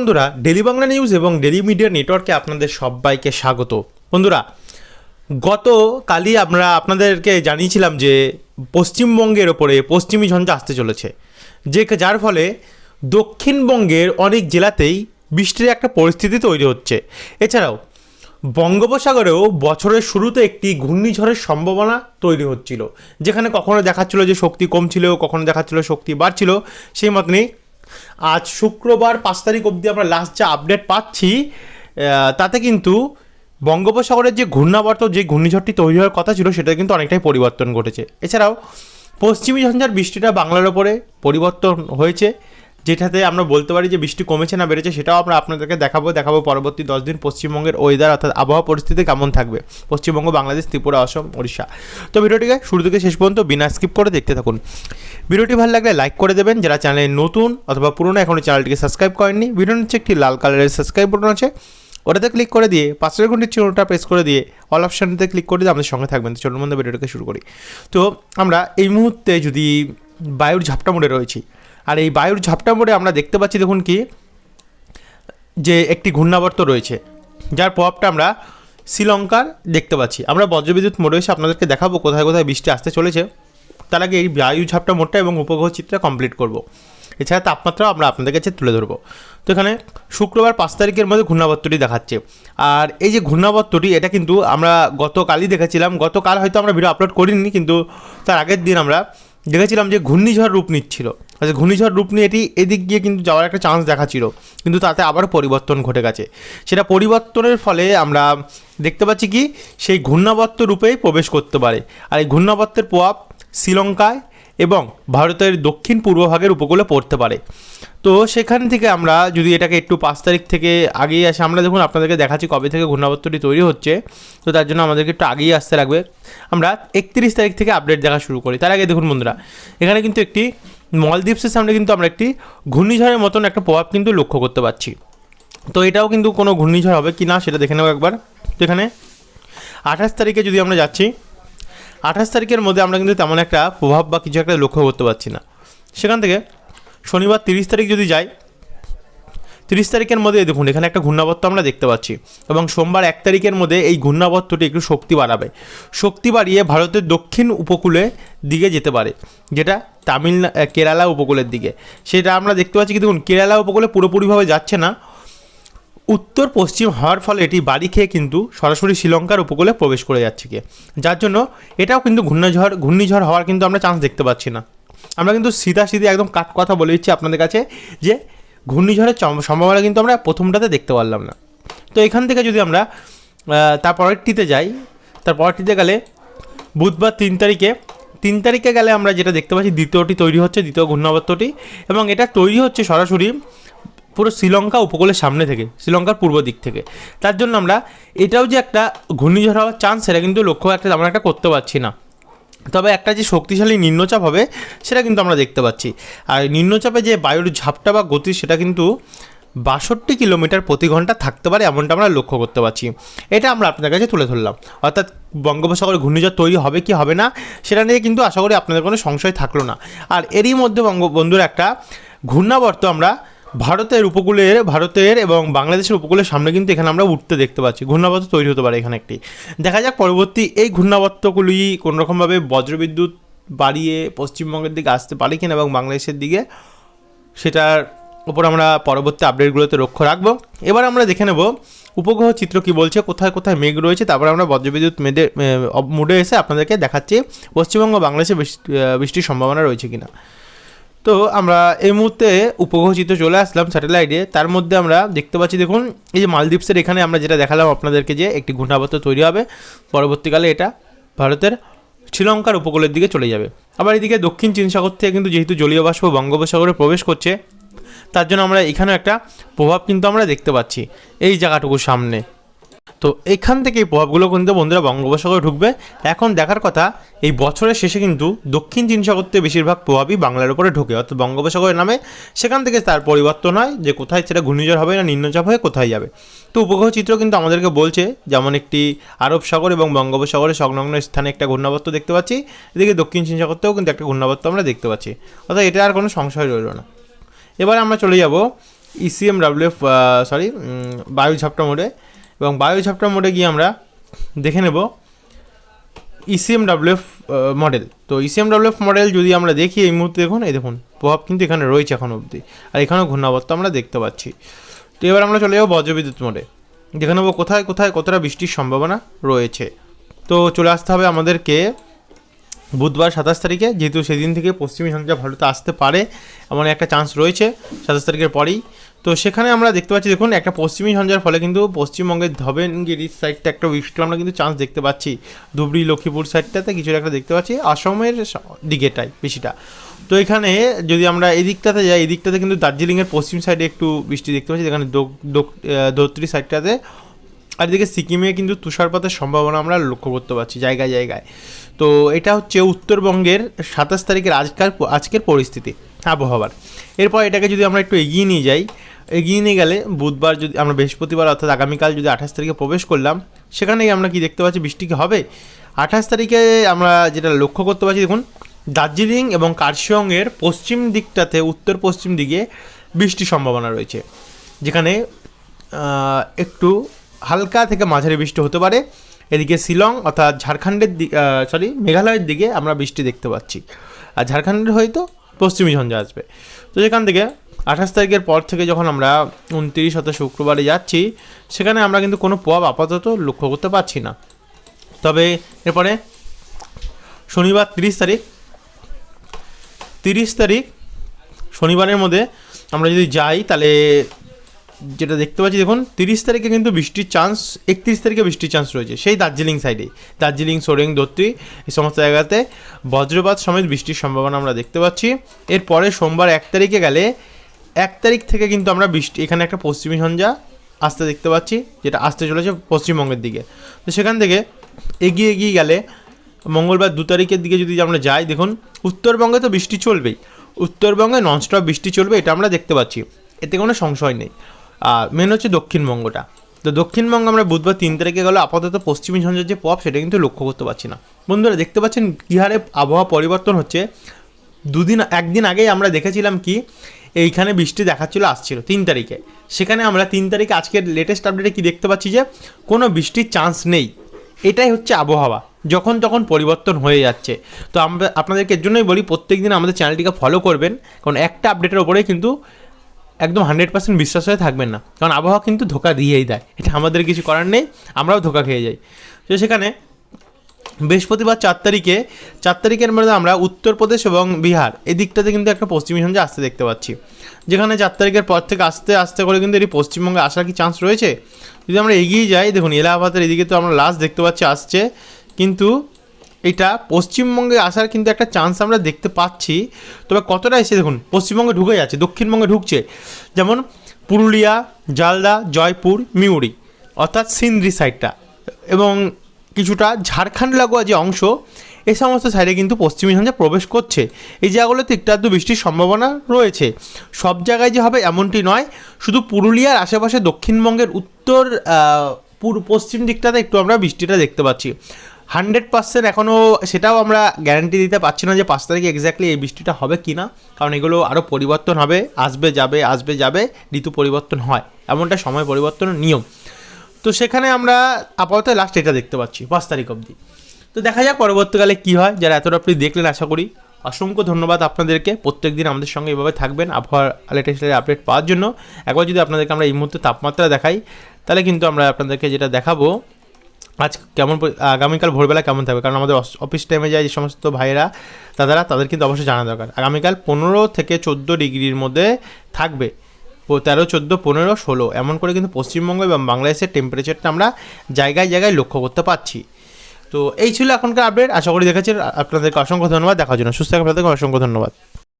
বন্ধুরা daily Bangla news এবং daily media নেটওয়ার্কে আপনাদের সবাইকে স্বাগত। বন্ধুরা গত কালই আমরা আপনাদেরকে জানিয়েছিলাম যে পশ্চিমবঙ্গের ওপরে পশ্চিমী ঝঞ্ঝা আসতে চলেছে, যে যার ফলে দক্ষিণবঙ্গের অনেক জেলাতেই বৃষ্টির একটা পরিস্থিতি তৈরি হচ্ছে। এছাড়াও, বঙ্গোপসাগরেও বছরের শুরুতে একটি ঘূর্ণিঝড়ের সম্ভাবনা তৈরি হচ্ছিল, যেখানে কখনো দেখাচ্ছিল যে শক্তি কমছিল, কখনো দেখাচ্ছিল শক্তি বাড়ছিল, সেই মতনই আজ শুক্রবার পাঁচ তারিখ অবধি আমরা লাস্ট যা আপডেট পাচ্ছি তাতে কিন্তু বঙ্গোপসাগরের যে ঘূর্ণাবর্ত, যে ঘূর্ণিঝড়টি তৈরি হওয়ার কথা ছিল, সেটা কিন্তু অনেকটাই পরিবর্তন ঘটেছে। এছাড়াও, পশ্চিমী ঝঞ্ঝার বৃষ্টিটা বাংলার ওপরে পরিবর্তন হয়েছে, যেটাতে আমরা বলতে পারি যে বৃষ্টি কমেছে না বেড়েছে, সেটাও আমরা আপনাদেরকে দেখাবো দেখাবো পরবর্তী দশ দিন পশ্চিমবঙ্গের ওয়েদার অর্থাৎ আবহাওয়া পরিস্থিতি কেমন থাকবে। পশ্চিমবঙ্গ, বাংলাদেশ, ত্রিপুরা, অসম উড়িষ্যা তো ভিডিওটিকে শুরু থেকে শেষ পর্যন্ত বিনা স্কিপ করে দেখতে থাকুন। ভিডিওটি ভালো লাগলে লাইক করে দেবেন। যারা চ্যানেলে নতুন অথবা পুরনো এখনও চ্যানেলটিকে সাবস্ক্রাইব করেননি ভিডিও নিচে একটি লাল কালারের সাবস্ক্রাইব বাটন আছে। ওটাতে ক্লিক করে দিয়ে পাঁচের ঘন্টির চিহ্নটা প্রেস করে দিয়ে অল অপশানটাতে ক্লিক করে দিয়ে আমাদের সঙ্গে থাকবেন। তো চলুন মধ্যে ভিডিওটাকে শুরু করি। তো আমরা এই মুহূর্তে যদি বায়ুর ঝাপটা মোড়ে রয়েছি, আর এই বায়ুর ঝাপটা মোড়ে আমরা দেখতে পাচ্ছি, দেখুন কি, যে একটি ঘূর্ণাবর্ত রয়েছে, যার প্রভাবটা আমরা শ্রীলঙ্কার দেখতে পাচ্ছি। আমরা বজ্রবিদ্যুৎ মোড়ে এসে আপনাদেরকে দেখাবো কোথায় কোথায় বৃষ্টি আসতে চলেছে। তার আগে এই বায়ু ঝাপটা মোড়টা এবং উপগ্রহ চিত্রটা কমপ্লিট করব। এছাড়া তাপমাত্রাও আমরা আপনাদের কাছে তুলে ধরবো। তো এখানে শুক্রবার পাঁচ তারিখের মধ্যে ঘূর্ণাবর্তটি দেখাচ্ছে। আর এই যে ঘূর্ণাবর্তটি, এটা কিন্তু আমরা গতকালই দেখেছিলাম। গতকাল হয়তো আমরা ভিডিও আপলোড করিনি, কিন্তু তার আগের দিন আমরা দেখেছিলাম যে ঘূর্ণিঝড় রূপ নিচ্ছিল। আচ্ছা ঘূর্ণিঝড় রূপ নিয়ে এটি এদিক গিয়ে কিন্তু যাওয়ার একটা চান্স দেখাচ্ছিল, কিন্তু তাতে আবার পরিবর্তন ঘটে গেছে। সেটা পরিবর্তনের ফলে আমরা দেখতে পাচ্ছি কি, সেই ঘূর্ণাবর্ত রূপেই প্রবেশ করতে পারে। আর এই ঘূর্ণাবর্তের প্রভাব শ্রীলঙ্কায় এবং ভারতের দক্ষিণ পূর্ব ভাগের উপকূলে পড়তে পারে। তো সেখান থেকে আমরা যদি এটাকে একটু পাঁচ তারিখ থেকে আগেই আসে, আমরা দেখুন আপনাদেরকে দেখাচ্ছি কবে থেকে ঘূর্ণাবর্তটি তৈরি হচ্ছে। তো তার জন্য আমাদেরকে একটু আগেই আসতে লাগবে। আমরা একত্রিশ তারিখ থেকে আপডেট দেখা শুরু করি। তার আগে দেখুন বন্ধুরা, এখানে কিন্তু একটি মলদ্বীপসের সামনে কিন্তু আমরা একটি ঘূর্ণিঝড়ের মতন একটা প্রভাব কিন্তু লক্ষ্য করতে পারছি। তো এটাও কিন্তু কোনো ঘূর্ণিঝড় হবে কি না সেটা দেখে নেব একবার। তো এখানে আঠাশ তারিখে যদি আমরা যাচ্ছি আঠাশ তারিখের মধ্যে আমরা কিন্তু তেমন একটা প্রভাব বা কিছু একটা লক্ষ্য করতে পারছি না। সেখান থেকে শনিবার তিরিশ তারিখ যদি যাই, তিরিশ তারিখের মধ্যে দেখুন, এখানে একটা ঘূর্ণাবর্ত আমরা দেখতে পাচ্ছি এবং সোমবার এক তারিখের মধ্যে এই ঘূর্ণাবর্তটি একটু শক্তি বাড়াবে। শক্তি বাড়িয়ে ভারতের দক্ষিণ উপকূলে দিকে যেতে পারে, যেটা তামিলনা কেরালা উপকূলের দিকে। সেটা আমরা দেখতে পাচ্ছি কি দেখুন, কেরালা উপকূলে পুরোপুরিভাবে যাচ্ছে না উত্তর পশ্চিম হওয়ার ফলে এটি বাড়ি খেয়ে কিন্তু সরাসরি শ্রীলঙ্কার উপকূলে প্রবেশ করে যাচ্ছে গিয়ে। যার জন্য এটাও কিন্তু ঘূর্ণিঝড় ঘূর্ণিঝড় হওয়ার কিন্তু আমরা চান্স দেখতে পাচ্ছি না। আমরা কিন্তু সিধা সিধে একদম কাট কথা বলে দিচ্ছি আপনাদের কাছে যে ঘূর্ণিঝড়ের সম্ভাবনা কিন্তু আমরা প্রথমটাতে দেখতে পারলাম না। তো এখান থেকে যদি আমরা তার পরেরটিতে যাই, তার পরেরটিতে গেলে বুধবার তিন তারিখে তিন তারিখে গেলে আমরা যেটা দেখতে পাচ্ছি দ্বিতীয়টি তৈরি হচ্ছে, দ্বিতীয় ঘূর্ণাবর্তটি এবং এটা তৈরি হচ্ছে সরাসরি পুরো শ্রীলঙ্কা উপকূলের সামনে থেকে, শ্রীলঙ্কার পূর্ব দিক থেকে। তার জন্য আমরা এটাও যে একটা ঘূর্ণিঝড় হওয়ার চান্স সেটা কিন্তু লক্ষ্য একটা আমরা একটা করতে পারছি না। তবে একটা যে শক্তিশালী নিম্নচাপ হবে, সেটা কিন্তু আমরা দেখতে পাচ্ছি। আর নিম্নচাপে যে বায়ুর ঝাপটা বা গতি, সেটা কিন্তু বাষট্টি কিলোমিটার প্রতি ঘণ্টা থাকতে পারে, এমনটা আমরা লক্ষ্য করতে পারছি। এটা আমরা আপনাদের কাছে তুলে ধরলাম। অর্থাৎ বঙ্গোপসাগরে ঘূর্ণিঝড় তৈরি হবে কি হবে না, সেটা নিয়ে কিন্তু আশা করি আপনাদের কোনো সংশয় থাকল না। আর এরই মধ্যে বঙ্গবন্ধুর একটা ঘূর্ণাবর্ত আমরা ভারতের উপকূলের, ভারতের এবং বাংলাদেশের উপকূলের সামনে কিন্তু এখানে আমরা উঠতে দেখতে পাচ্ছি। ঘূর্ণাবর্ত তৈরি হতে পারে এখানে একটি। দেখা যাক পরবর্তী এই ঘূর্ণাবর্তগুলি কোনোরকমভাবে বজ্রবিদ্যুৎ বাড়িয়ে পশ্চিমবঙ্গের দিকে আসতে পারে কিনা এবং বাংলাদেশের দিকে, সেটার ওপর আমরা পরবর্তী আপডেটগুলোতে লক্ষ্য রাখব। এবার আমরা দেখে নেব উপগ্রহ চিত্র কি বলছে, কোথায় কোথায় মেঘ রয়েছে, তারপর আমরা বজ্রবিদ্যুৎ মেদে মুডে এসে আপনাদেরকে দেখাচ্ছি পশ্চিমবঙ্গ বাংলাদেশে বৃষ্টি- বৃষ্টির সম্ভাবনা রয়েছে কিনা। তো আমরা এই মুহূর্তে উপগ্রহ চিত্র চলে আসলাম স্যাটেলাইটে। তার মধ্যে আমরা দেখতে পাচ্ছি, দেখুন, এই যে মালদ্বীপসের এখানে আমরা যেটা দেখালাম আপনাদেরকে যে একটি ঘূর্ণাবর্ত তৈরি হবে, পরবর্তীকালে এটা ভারতের শ্রীলঙ্কার উপকূলের দিকে চলে যাবে। আবার এদিকে দক্ষিণ চীন সাগর থেকে কিন্তু যেহেতু জলীয় বাষ্প বঙ্গোপসাগরে প্রবেশ করছে, তার জন্য আমরা এখানেও একটা প্রভাব কিন্তু আমরা দেখতে পাচ্ছি, এই জায়গাটুকুর সামনে। তো এখান থেকে এই প্রভাবগুলো কিন্তু বন্ধুরা বঙ্গোপসাগরে ঢুকবে। এখন দেখার কথা, এই বছরের শেষে কিন্তু দক্ষিণ চীন সাগর থেকে বেশিরভাগ প্রভাবই বাংলার উপরে ঢোকে। অর্থাৎ বঙ্গোপসাগরের নামে সেখান থেকে তার পরিবর্তন হয় যে কোথায় সেটা ঘূর্ণিঝড় হবে না নিম্নচাপ হয়ে কোথায় যাবে। তো উপগ্রহ চিত্র কিন্তু আমাদেরকে বলছে, যেমন একটি আরব সাগর এবং বঙ্গোপসাগরের সংলগ্ন স্থানে একটা ঘূর্ণাবর্ত দেখতে পাচ্ছি। এদিকে দক্ষিণ চীন সাগর থেকেও কিন্তু একটা ঘূর্ণাবর্ত আমরা দেখতে পাচ্ছি। অর্থাৎ এটা আর কোনো সংশয় রইল না। এবার আমরা চলে যাব ইসিএম ডাব্লিউএফ সরি বায়ু ঝাপটা মোডে। এবং বায়ো ঝাপটা মোডে গিয়ে আমরা দেখে নেব E ইসিএম ডাব্লিউএফ মডেল তো E ইসিএম ডাব্লিউএফ মডেল যদি আমরা দেখি এই মুহূর্তে দেখুন, এই দেখুন, প্রভাব কিন্তু এখানে রয়েছে এখন অবধি। আর এখানেও ঘূর্ণাবর্ত আমরা দেখতে পাচ্ছি। তো এবার আমরা চলে যাব বজ্রবিদ্যুৎ মোডে। দেখে নেব কোথায় কোথায় কতটা বৃষ্টির সম্ভাবনা রয়েছে। তো চলে আসতে হবে আমাদেরকে বুধবার সাতাশ তারিখে, যেহেতু সেদিন থেকে পশ্চিমী ঝঞ্ঝা ভারতে আসতে পারে এমন একটা চান্স রয়েছে। সাতাশ তারিখের পরেই তো সেখানে আমরা দেখতে পাচ্ছি, দেখুন, একটা পশ্চিমী ঝঞ্ঝার ফলে কিন্তু পশ্চিমবঙ্গের ধবেনগিরির সাইডটা একটা বৃষ্টি আমরা কিন্তু চান্স দেখতে পাচ্ছি। ধুবড়ি, লক্ষ্মীপুর সাইডটাতে কিছুটা একটা দেখতে পাচ্ছি, আসামের দিকেটাই বেশিটা। তো এখানে যদি আমরা এদিকটাতে যাই, এদিকটাতে কিন্তু দার্জিলিংয়ের পশ্চিম সাইডে একটু বৃষ্টি দেখতে পাচ্ছি, যেখানে ধোত্রি সাইডটাতে আর এদিকে সিকিমে কিন্তু তুষারপাতের সম্ভাবনা আমরা লক্ষ্য করতে পারছি জায়গায় জায়গায়। তো এটা হচ্ছে উত্তরবঙ্গের সাতাশ তারিখের আজকাল আজকের পরিস্থিতি, আবহাওয়ার। এরপর এটাকে যদি আমরা একটু এগিয়ে নিয়ে যাই এগিয়ে নিয়ে গেলে বুধবার যদি আমরা বৃহস্পতিবার অর্থাৎ আগামীকাল যদি আঠাশ তারিখে প্রবেশ করলাম সেখানে আমরা কি দেখতে পাচ্ছি বৃষ্টি কি হবে? আঠাশ তারিখে আমরা যেটা লক্ষ্য করতে পারছি, দেখুন, দার্জিলিং এবং কার্শিয়ংয়ের পশ্চিম দিকটাতে, উত্তর পশ্চিম দিকে বৃষ্টির সম্ভাবনা রয়েছে, যেখানে একটু হালকা থেকে মাঝারি বৃষ্টি হতে পারে। এদিকে শিলং অর্থাৎ ঝাড়খণ্ডের দিক সরি মেঘালয়ের দিকে আমরা বৃষ্টি দেখতে পাচ্ছি। আর ঝাড়খণ্ডের হয়তো পশ্চিমী ঝঞ্ঝা আসবে। তো সেখান থেকে আঠাশ তারিখের পর থেকে যখন আমরা উনত্রিশ অর্থাৎ শুক্রবারে যাচ্ছি, সেখানে আমরা কিন্তু কোনো প্রভাব আপাতত লক্ষ্য করতে পারছি না। তবে এরপরে শনিবার তিরিশ তারিখ তিরিশ তারিখ শনিবারের মধ্যে আমরা যদি যাই, তাহলে যেটা দেখতে পাচ্ছি, দেখুন, তিরিশ তারিখে কিন্তু বৃষ্টির চান্স একত্রিশ তারিখে বৃষ্টির চান্স রয়েছে, সেই দার্জিলিং সাইডে দার্জিলিং, সোরেং দত্তি এই সমস্ত জায়গাতে বজ্রপাত সমেত বৃষ্টির সম্ভাবনা আমরা দেখতে পাচ্ছি। এরপরে সোমবার এক তারিখে গেলে এক তারিখ থেকে কিন্তু আমরা বৃষ্টি, এখানে একটা পশ্চিমী ঝঞ্ঝা আসতে দেখতে পাচ্ছি, যেটা আসতে চলেছে পশ্চিমবঙ্গের দিকে। তো সেখান থেকে এগিয়ে এগিয়ে গেলে মঙ্গলবার দু তারিখের দিকে যদি আমরা যাই, দেখুন, উত্তরবঙ্গে তো বৃষ্টি চলবেই। উত্তরবঙ্গে ননস্টপ বৃষ্টি চলবে, এটা আমরা দেখতে পাচ্ছি। এতে কোনো সংশয় নেই। আর মেন হচ্ছে দক্ষিণবঙ্গটা। তো দক্ষিণবঙ্গ আমরা বুধবার তিন তারিখে গেলে আপাতত পশ্চিমী ঝঞ্ঝার যে পপ সেটা কিন্তু লক্ষ্য করতে পারছি না। বন্ধুরা, দেখতে পাচ্ছেন কী হারে আবহাওয়া পরিবর্তন হচ্ছে? দুদিন, একদিন আগেই আমরা দেখেছিলাম কি এইখানে বৃষ্টি দেখাচ্ছিল, আসছিল তিন তারিখে। সেখানে আমরা তিন তারিখে আজকের লেটেস্ট আপডেটে কি দেখতে পাচ্ছি যে, কোনো বৃষ্টির চান্স নেই। এটাই হচ্ছে আবহাওয়া, যখন তখন পরিবর্তন হয়ে যাচ্ছে। তো আমরা, আপনাদেরকে এর জন্যই বলি প্রত্যেক দিন আমাদের চ্যানেলটিকে ফলো করবেন, কারণ একটা আপডেটের ওপরেই কিন্তু একদম হান্ড্রেড পার্সেন্ট বিশ্বাস হয়ে থাকবেন না। কারণ আবহাওয়া কিন্তু ধোকা দিয়েই দেয়। এটা আমাদের কিছু করার নেই, আমরাও ধোকা খেয়ে যাই। তো সেখানে বৃহস্পতিবার চার তারিখে, চার তারিখের মধ্যে আমরা উত্তরপ্রদেশ এবং বিহার, এই দিকটাতে কিন্তু একটা পশ্চিমী ঝঞ্ঝা আসতে দেখতে পাচ্ছি। যেখানে চার তারিখের পর থেকে আস্তে আস্তে করে কিন্তু এটি পশ্চিমবঙ্গে আসার কি চান্স রয়েছে? যদি আমরা এগিয়ে যাই, দেখুন এলাহাবাদের এদিকে তো আমরা লাস্ট দেখতে পাচ্ছি আসছে, কিন্তু এটা পশ্চিমবঙ্গে আসার কিন্তু একটা চান্স আমরা দেখতে পাচ্ছি। তবে কতটা এসে দেখুন, পশ্চিমবঙ্গে ঢুকে যাচ্ছে, দক্ষিণবঙ্গে ঢুকছে। যেমন পুরুলিয়া, জালদা, জয়পুর, মিউরি, অর্থাৎ সিন্দ্রি সাইডটা এবং কিছুটা ঝাড়খণ্ড লাগোয়া যে অংশ এই সমস্ত সাইডে কিন্তু পশ্চিমী ঝঞ্ঝা প্রবেশ করছে। এই জায়গাগুলোতে একটু বৃষ্টির সম্ভাবনা রয়েছে। সব জায়গায় যে হবে এমনটি নয়, শুধু পুরুলিয়ার আশেপাশে দক্ষিণবঙ্গের উত্তর পশ্চিম দিকটাতে একটু আমরা বৃষ্টিটা দেখতে পাচ্ছি। হান্ড্রেড পার্সেন্ট এখনও সেটাও আমরা গ্যারান্টি দিতে পারছি না যে পাঁচ তারিখে এক্স্যাক্টলি এই বৃষ্টিটা হবে কি না কারণ এগুলো আরও পরিবর্তন হবে, আসবে, যাবে আসবে, যাবে, ঋতু পরিবর্তন হয়। এমনটা সময় পরিবর্তনের নিয়ম। তো সেখানে আমরা আপাতত লাস্ট এটা দেখতে পাচ্ছি, পাঁচ তারিখ অবধি। তো দেখা যাক পরবর্তীকালে কী হয়, যারা এতটা আপনি দেখলেন আশা করি। অসংখ্য ধন্যবাদ আপনাদেরকে প্রত্যেক দিন আমাদের সঙ্গে এভাবে থাকবেন আবহাওয়ার লেটেস্ট আপডেট পাওয়ার জন্য। একবার যদি আপনাদেরকে আমরা এই মুহূর্তে তাপমাত্রা দেখাই, তাহলে কিন্তু আমরা আপনাদেরকে যেটা দেখাবো, আজ কেমন আগামীকাল ভোরবেলা কেমন থাকবে? কারণ আমাদের অফিস টাইমে যায় যে সমস্ত ভাইয়েরা দাদারা তাদের কিন্তু অবশ্যই জানা দরকার। আগামীকাল পনেরো থেকে চোদ্দ ডিগ্রির মধ্যে থাকবে। তেরো, চোদ্দ, পনেরো, ষোলো, এমন করে কিন্তু পশ্চিমবঙ্গ এবং বাংলাদেশের টেম্পারেচারটা আমরা জায়গায় জায়গায় লক্ষ্য করতে পারছি। তো এই ছিল এখনকার আপডেট আশা করি দেখেছেন আপনাদেরকে অসংখ্য ধন্যবাদ। দেখার জন্য। সুস্থ আপনাদেরকে অসংখ্য ধন্যবাদ।